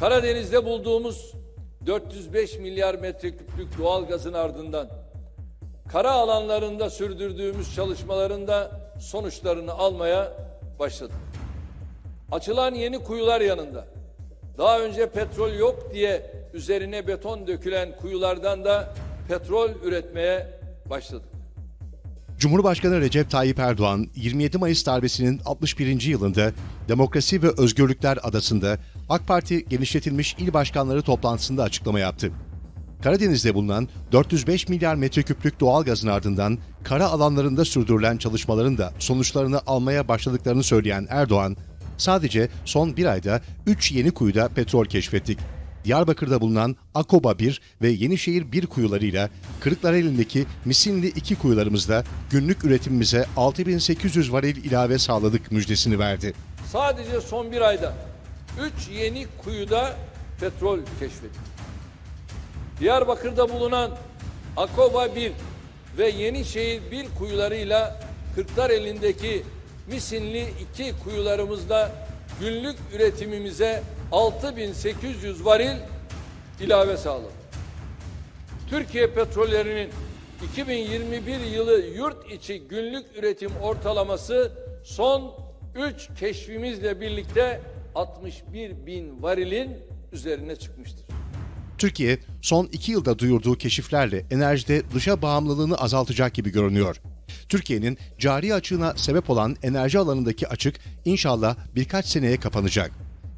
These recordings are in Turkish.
Karadeniz'de bulduğumuz 405 milyar metreküplük doğal gazın ardından kara alanlarında sürdürdüğümüz çalışmalarında sonuçlarını almaya başladık. Açılan yeni kuyular yanında daha önce petrol yok diye üzerine beton dökülen kuyulardan da petrol üretmeye başladık. Cumhurbaşkanı Recep Tayyip Erdoğan 27 Mayıs darbesinin 61. yılında Demokrasi ve Özgürlükler Adası'nda AK Parti genişletilmiş il başkanları toplantısında açıklama yaptı. Karadeniz'de bulunan 405 milyar metreküplük doğal gazın ardından kara alanlarında sürdürülen çalışmaların da sonuçlarını almaya başladıklarını söyleyen Erdoğan, sadece son bir ayda 3 yeni kuyuda petrol keşfettik. Diyarbakır'da bulunan Akoba 1 ve Yenişehir 1 kuyularıyla Kırıklareli'ndeki Misinli 2 kuyularımızda günlük üretimimize 6800 varil ilave sağladık müjdesini verdi. Sadece son bir ayda 3 yeni kuyuda petrol keşfettik. Diyarbakır'da bulunan Akoba 1 ve Yenişehir 1 kuyularıyla Kırklareli'ndeki Misinli 2 kuyularımızda günlük üretimimize 6800 varil ilave sağladık. Türkiye petrollerinin 2021 yılı yurt içi günlük üretim ortalaması son 3 keşfimizle birlikte 61 bin varilin üzerine çıkmıştır. Türkiye son iki yılda duyurduğu keşiflerle enerjide dışa bağımlılığını azaltacak gibi görünüyor. Türkiye'nin cari açığına sebep olan enerji alanındaki açık inşallah birkaç seneye kapanacak.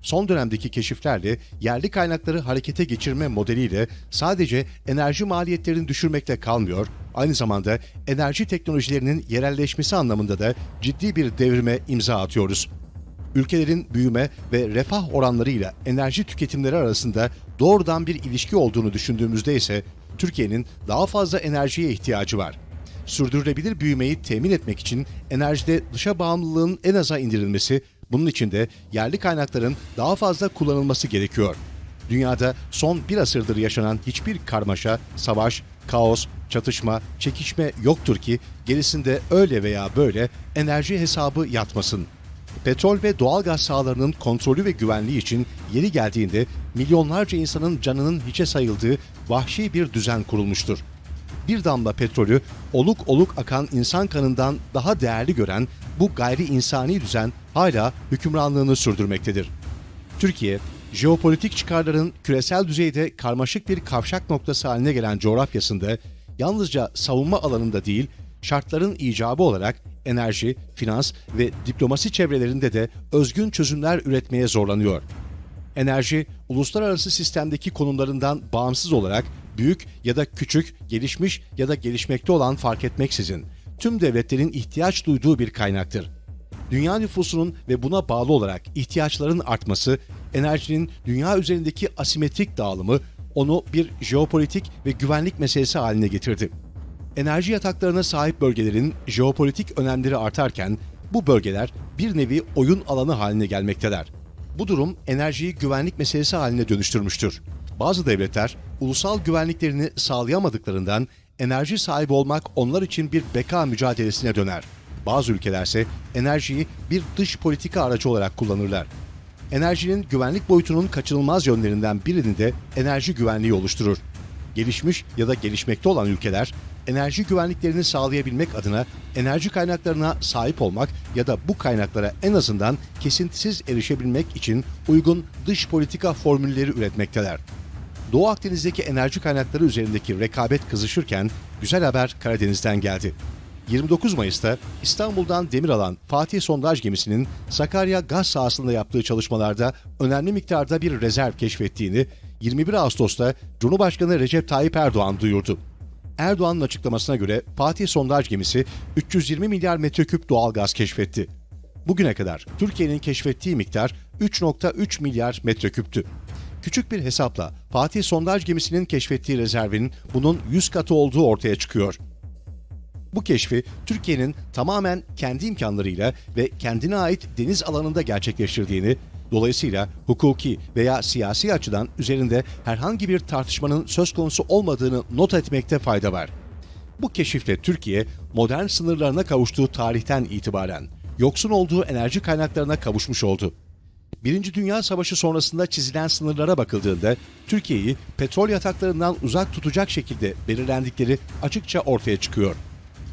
Son dönemdeki keşiflerle yerli kaynakları harekete geçirme modeliyle sadece enerji maliyetlerini düşürmekle kalmıyor, aynı zamanda enerji teknolojilerinin yerelleşmesi anlamında da ciddi bir devrime imza atıyoruz ülkelerin büyüme ve refah oranlarıyla enerji tüketimleri arasında doğrudan bir ilişki olduğunu düşündüğümüzde ise Türkiye'nin daha fazla enerjiye ihtiyacı var. Sürdürülebilir büyümeyi temin etmek için enerjide dışa bağımlılığın en aza indirilmesi, bunun için de yerli kaynakların daha fazla kullanılması gerekiyor. Dünyada son bir asırdır yaşanan hiçbir karmaşa, savaş, kaos, çatışma, çekişme yoktur ki gerisinde öyle veya böyle enerji hesabı yatmasın. Petrol ve doğal gaz sahalarının kontrolü ve güvenliği için yeri geldiğinde milyonlarca insanın canının hiçe sayıldığı vahşi bir düzen kurulmuştur. Bir damla petrolü oluk oluk akan insan kanından daha değerli gören bu gayri insani düzen hala hükümranlığını sürdürmektedir. Türkiye, jeopolitik çıkarların küresel düzeyde karmaşık bir kavşak noktası haline gelen coğrafyasında yalnızca savunma alanında değil, şartların icabı olarak enerji, finans ve diplomasi çevrelerinde de özgün çözümler üretmeye zorlanıyor. Enerji, uluslararası sistemdeki konumlarından bağımsız olarak büyük ya da küçük, gelişmiş ya da gelişmekte olan fark etmeksizin tüm devletlerin ihtiyaç duyduğu bir kaynaktır. Dünya nüfusunun ve buna bağlı olarak ihtiyaçların artması, enerjinin dünya üzerindeki asimetrik dağılımı onu bir jeopolitik ve güvenlik meselesi haline getirdi. Enerji yataklarına sahip bölgelerin jeopolitik önemleri artarken bu bölgeler bir nevi oyun alanı haline gelmekteler. Bu durum enerjiyi güvenlik meselesi haline dönüştürmüştür. Bazı devletler ulusal güvenliklerini sağlayamadıklarından enerji sahibi olmak onlar için bir beka mücadelesine döner. Bazı ülkelerse enerjiyi bir dış politika aracı olarak kullanırlar. Enerjinin güvenlik boyutunun kaçınılmaz yönlerinden birini de enerji güvenliği oluşturur. Gelişmiş ya da gelişmekte olan ülkeler enerji güvenliklerini sağlayabilmek adına enerji kaynaklarına sahip olmak ya da bu kaynaklara en azından kesintisiz erişebilmek için uygun dış politika formülleri üretmekteler. Doğu Akdeniz'deki enerji kaynakları üzerindeki rekabet kızışırken güzel haber Karadeniz'den geldi. 29 Mayıs'ta İstanbul'dan demir alan Fatih sondaj gemisinin Sakarya gaz sahasında yaptığı çalışmalarda önemli miktarda bir rezerv keşfettiğini 21 Ağustos'ta Cumhurbaşkanı Recep Tayyip Erdoğan duyurdu. Erdoğan'ın açıklamasına göre Fatih sondaj gemisi 320 milyar metreküp doğal gaz keşfetti. Bugüne kadar Türkiye'nin keşfettiği miktar 3.3 milyar metreküptü. Küçük bir hesapla Fatih sondaj gemisinin keşfettiği rezervin bunun 100 katı olduğu ortaya çıkıyor. Bu keşfi Türkiye'nin tamamen kendi imkanlarıyla ve kendine ait deniz alanında gerçekleştirdiğini, dolayısıyla hukuki veya siyasi açıdan üzerinde herhangi bir tartışmanın söz konusu olmadığını not etmekte fayda var. Bu keşifle Türkiye, modern sınırlarına kavuştuğu tarihten itibaren yoksun olduğu enerji kaynaklarına kavuşmuş oldu. Birinci Dünya Savaşı sonrasında çizilen sınırlara bakıldığında Türkiye'yi petrol yataklarından uzak tutacak şekilde belirlendikleri açıkça ortaya çıkıyor.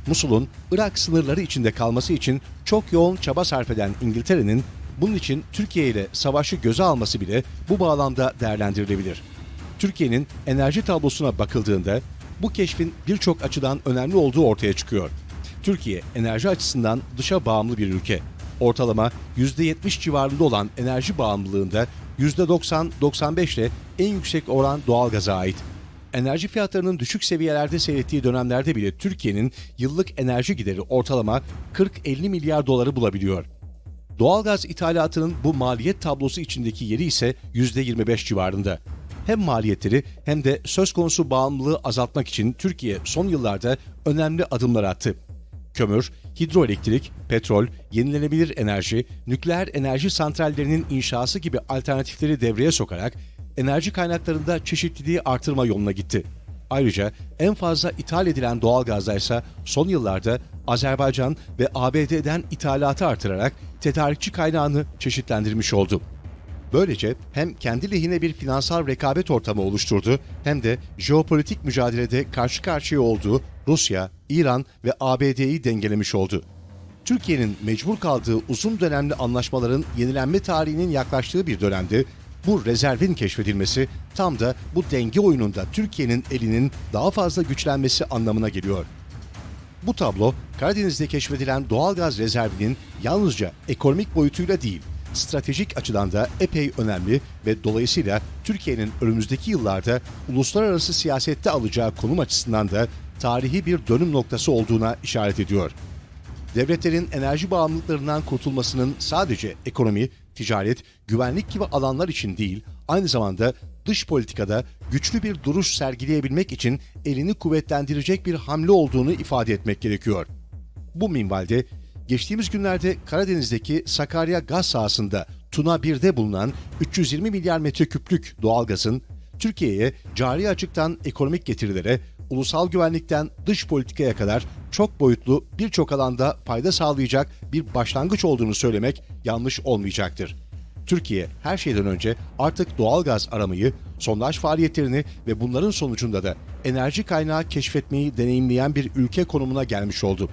Musul'un Irak sınırları içinde kalması için çok yoğun çaba sarf eden İngiltere'nin bunun için Türkiye ile savaşı göze alması bile bu bağlamda değerlendirilebilir. Türkiye'nin enerji tablosuna bakıldığında bu keşfin birçok açıdan önemli olduğu ortaya çıkıyor. Türkiye enerji açısından dışa bağımlı bir ülke. Ortalama %70 civarında olan enerji bağımlılığında %90-95 ile en yüksek oran doğalgaza ait. Enerji fiyatlarının düşük seviyelerde seyrettiği dönemlerde bile Türkiye'nin yıllık enerji gideri ortalama 40-50 milyar doları bulabiliyor. Doğalgaz ithalatının bu maliyet tablosu içindeki yeri ise %25 civarında. Hem maliyetleri hem de söz konusu bağımlılığı azaltmak için Türkiye son yıllarda önemli adımlar attı. Kömür, hidroelektrik, petrol, yenilenebilir enerji, nükleer enerji santrallerinin inşası gibi alternatifleri devreye sokarak enerji kaynaklarında çeşitliliği artırma yoluna gitti. Ayrıca en fazla ithal edilen doğalgazda ise son yıllarda Azerbaycan ve ABD'den ithalatı artırarak tedarikçi kaynağını çeşitlendirmiş oldu. Böylece hem kendi lehine bir finansal rekabet ortamı oluşturdu hem de jeopolitik mücadelede karşı karşıya olduğu Rusya, İran ve ABD'yi dengelemiş oldu. Türkiye'nin mecbur kaldığı uzun dönemli anlaşmaların yenilenme tarihinin yaklaştığı bir dönemde bu rezervin keşfedilmesi tam da bu denge oyununda Türkiye'nin elinin daha fazla güçlenmesi anlamına geliyor. Bu tablo Karadeniz'de keşfedilen doğalgaz rezervinin yalnızca ekonomik boyutuyla değil, stratejik açıdan da epey önemli ve dolayısıyla Türkiye'nin önümüzdeki yıllarda uluslararası siyasette alacağı konum açısından da tarihi bir dönüm noktası olduğuna işaret ediyor. Devletlerin enerji bağımlılıklarından kurtulmasının sadece ekonomi, ticaret, güvenlik gibi alanlar için değil, aynı zamanda dış politikada güçlü bir duruş sergileyebilmek için elini kuvvetlendirecek bir hamle olduğunu ifade etmek gerekiyor. Bu minvalde geçtiğimiz günlerde Karadeniz'deki Sakarya gaz sahasında Tuna 1'de bulunan 320 milyar metreküplük doğalgazın Türkiye'ye cari açıktan ekonomik getirilere, ulusal güvenlikten dış politikaya kadar çok boyutlu birçok alanda fayda sağlayacak bir başlangıç olduğunu söylemek yanlış olmayacaktır. Türkiye her şeyden önce artık doğalgaz aramayı, sondaj faaliyetlerini ve bunların sonucunda da enerji kaynağı keşfetmeyi deneyimleyen bir ülke konumuna gelmiş oldu.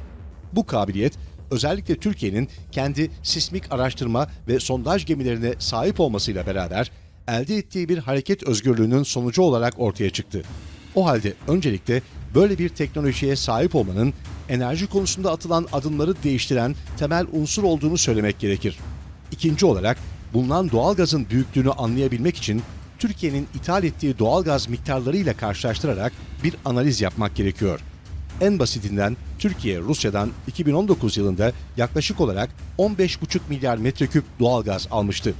Bu kabiliyet özellikle Türkiye'nin kendi sismik araştırma ve sondaj gemilerine sahip olmasıyla beraber elde ettiği bir hareket özgürlüğünün sonucu olarak ortaya çıktı. O halde öncelikle böyle bir teknolojiye sahip olmanın enerji konusunda atılan adımları değiştiren temel unsur olduğunu söylemek gerekir. İkinci olarak bulunan doğalgazın büyüklüğünü anlayabilmek için Türkiye'nin ithal ettiği doğalgaz miktarlarıyla karşılaştırarak bir analiz yapmak gerekiyor. En basitinden Türkiye Rusya'dan 2019 yılında yaklaşık olarak 15,5 milyar metreküp doğalgaz almıştı.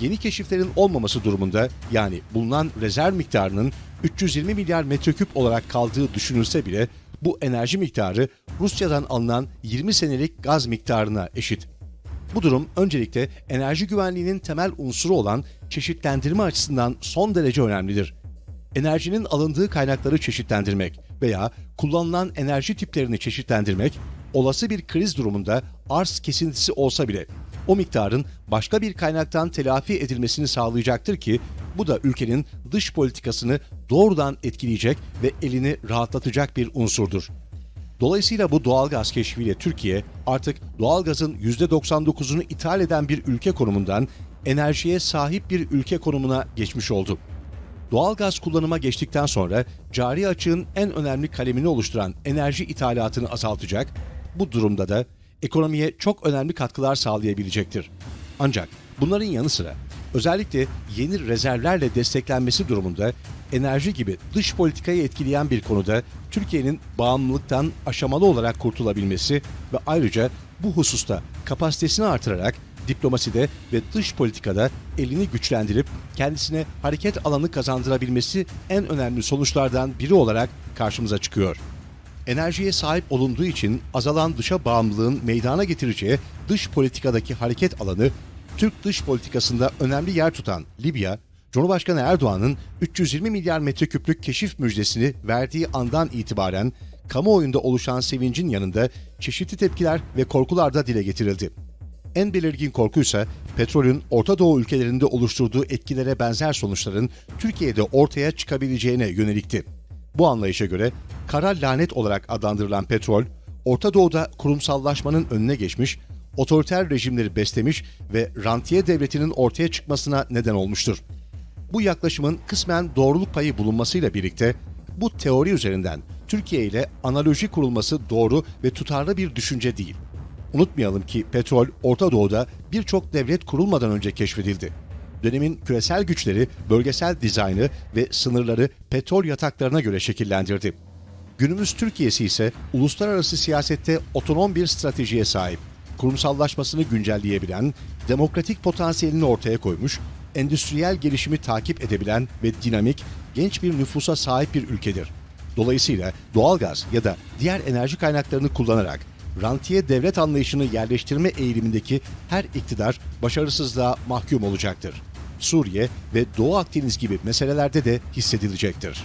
Yeni keşiflerin olmaması durumunda yani bulunan rezerv miktarının 320 milyar metreküp olarak kaldığı düşünülse bile bu enerji miktarı Rusya'dan alınan 20 senelik gaz miktarına eşit. Bu durum öncelikle enerji güvenliğinin temel unsuru olan çeşitlendirme açısından son derece önemlidir. Enerjinin alındığı kaynakları çeşitlendirmek veya kullanılan enerji tiplerini çeşitlendirmek, olası bir kriz durumunda arz kesintisi olsa bile o miktarın başka bir kaynaktan telafi edilmesini sağlayacaktır ki bu da ülkenin dış politikasını doğrudan etkileyecek ve elini rahatlatacak bir unsurdur. Dolayısıyla bu doğalgaz keşfiyle Türkiye artık doğalgazın %99'unu ithal eden bir ülke konumundan enerjiye sahip bir ülke konumuna geçmiş oldu. Doğalgaz kullanıma geçtikten sonra cari açığın en önemli kalemini oluşturan enerji ithalatını azaltacak, bu durumda da ekonomiye çok önemli katkılar sağlayabilecektir. Ancak bunların yanı sıra özellikle yeni rezervlerle desteklenmesi durumunda enerji gibi dış politikayı etkileyen bir konuda Türkiye'nin bağımlılıktan aşamalı olarak kurtulabilmesi ve ayrıca bu hususta kapasitesini artırarak diplomaside ve dış politikada elini güçlendirip kendisine hareket alanı kazandırabilmesi en önemli sonuçlardan biri olarak karşımıza çıkıyor. Enerjiye sahip olunduğu için azalan dışa bağımlılığın meydana getireceği dış politikadaki hareket alanı Türk dış politikasında önemli yer tutan Libya, Cumhurbaşkanı Erdoğan'ın 320 milyar metreküplük keşif müjdesini verdiği andan itibaren kamuoyunda oluşan sevincin yanında çeşitli tepkiler ve korkular da dile getirildi. En belirgin korkuysa petrolün Orta Doğu ülkelerinde oluşturduğu etkilere benzer sonuçların Türkiye'de ortaya çıkabileceğine yönelikti. Bu anlayışa göre kara lanet olarak adlandırılan petrol, Orta Doğu'da kurumsallaşmanın önüne geçmiş, otoriter rejimleri beslemiş ve rantiye devletinin ortaya çıkmasına neden olmuştur. Bu yaklaşımın kısmen doğruluk payı bulunmasıyla birlikte bu teori üzerinden Türkiye ile analoji kurulması doğru ve tutarlı bir düşünce değil. Unutmayalım ki petrol Orta Doğu'da birçok devlet kurulmadan önce keşfedildi. Dönemin küresel güçleri bölgesel dizaynı ve sınırları petrol yataklarına göre şekillendirdi. Günümüz Türkiye'si ise uluslararası siyasette otonom bir stratejiye sahip, kurumsallaşmasını güncelleyebilen, demokratik potansiyelini ortaya koymuş, endüstriyel gelişimi takip edebilen ve dinamik, genç bir nüfusa sahip bir ülkedir. Dolayısıyla doğalgaz ya da diğer enerji kaynaklarını kullanarak rantiye devlet anlayışını yerleştirme eğilimindeki her iktidar başarısızlığa mahkum olacaktır. Suriye ve Doğu Akdeniz gibi meselelerde de hissedilecektir.